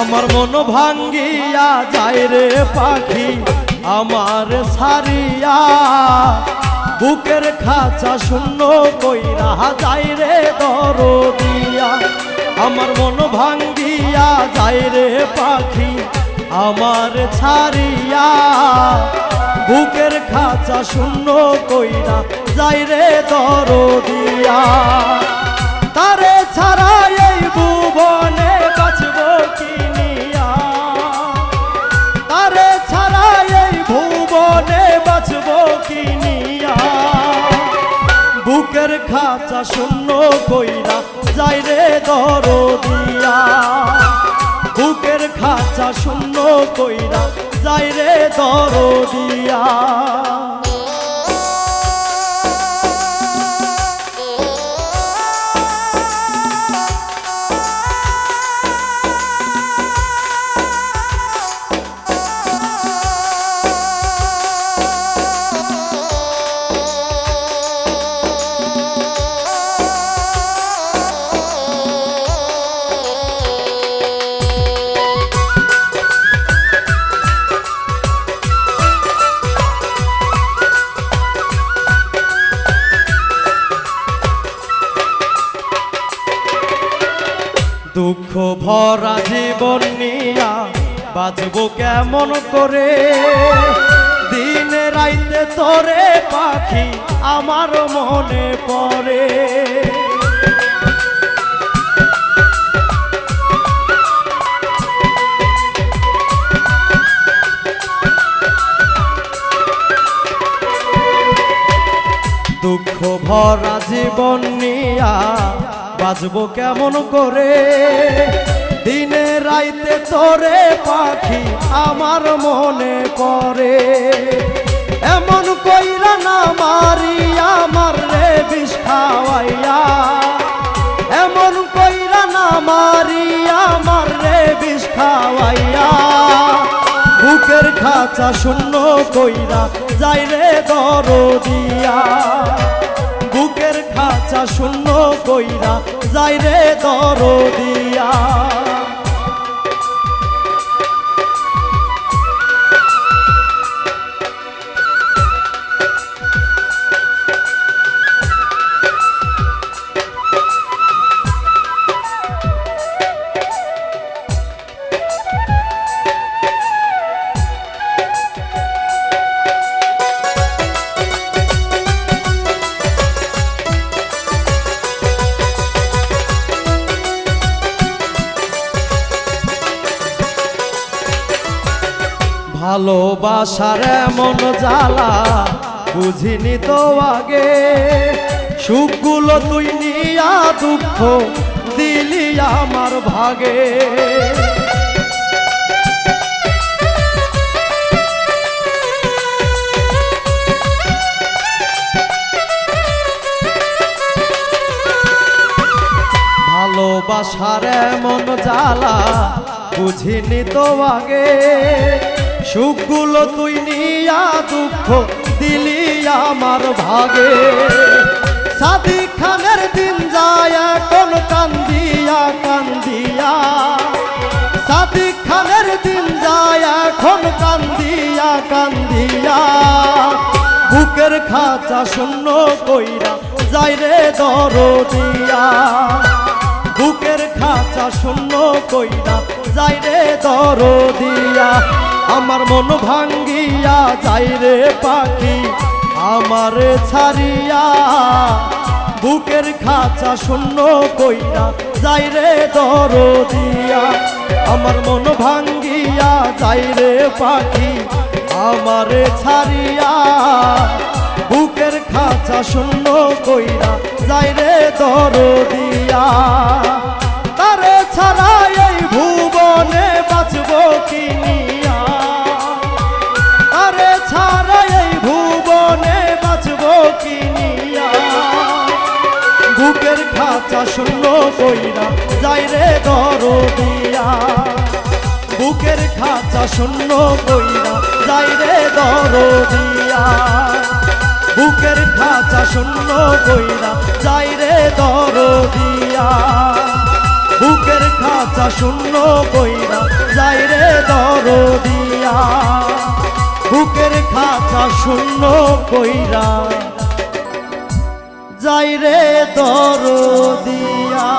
আমার মন ভাঙ্গিয়া যায় রে পাখি, আমার সারিয়া। বুকের খাঁচা শূন্য কইরা যায় রে দরদিয়া। আমার মন ভাঙ্গিয়া যায় রে পাখি, আমার ছাড়িয়া। বুকের খাঁচা শূন্য কইরা যায় রে দরদিয়া। খাঁচা শূন্য কইরা যাই রে দরদিয়া। বুকের খাঁচা শূন্য কইরা যাই রে দরদিয়া। দুঃখ ভরা জীবন নিয়া বাঁচবো কেমন করে? দিনে রাইতে তোরে পাখি আমার মনে পড়ে। দুঃখ ভরা জীবন নিয়া বাঁচবো কেমন করে? দিনে রাইতে তোরে পাখি আমার মনে পড়ে। এমন কইরা না মারি আমার রে বিষ খাওয়াইয়া। এমন কইরা না মারি আমার রে বিষ খাওয়াইয়া। বুকের খাঁচা শূন্য কইরা যাই রে দরদিয়া। বুকের খাঁচা শূন্য কইরা যাই রে দরদিয়া ভালোবাসার এমন জ্বালা বুঝিনি তো আগে। সুখগুলো তুই নিয়া, দুঃখ দিলি আমার ভাগে। ভালোবাসার এমন জ্বালা বুঝিনি তো আগে। সুখগুলো তুই নিয়া, দুঃখ দিলি আমার ভাগে। সাদি খানের দিন যায়, এখন কান্দিয়া কান্দিয়া। সাদি খানের দিন যায়, এখন কান্দিয়া কান্দিয়া। বুকের খাঁচা শূন্য কইরা যাই রে দরদিয়া। বুকের খাঁচা শূন্য কইরা যাই রে দরদিয়া। আমার মন ভাঙ্গিয়া যাই রে পাখি, আমার ছাড়িয়া বুকের খাঁচা শূন্য কইরা যাই রে দরদিয়া। আমার মন ভাঙ্গিয়া যাই রে পাখি, আমার ছাড়িয়া বুকের খাঁচা শূন্য কইরা যাই রে দরদিয়া। তারে ছাড়া এই ভুবনে খাঁচা শূন্য কইরা, যাই রে দরদিয়া বুকের খাঁচা শূন্য কইরা, যাই রে দরদিয়া বুকের খাঁচা শূন্য কইরা, যাই রে দরদিয়া বুকের খাঁচা শূন্য কইরা, যাই রে দর দিয়া। বুকের খাঁচা শূন্য কইরা। যাই রে দর দিয়া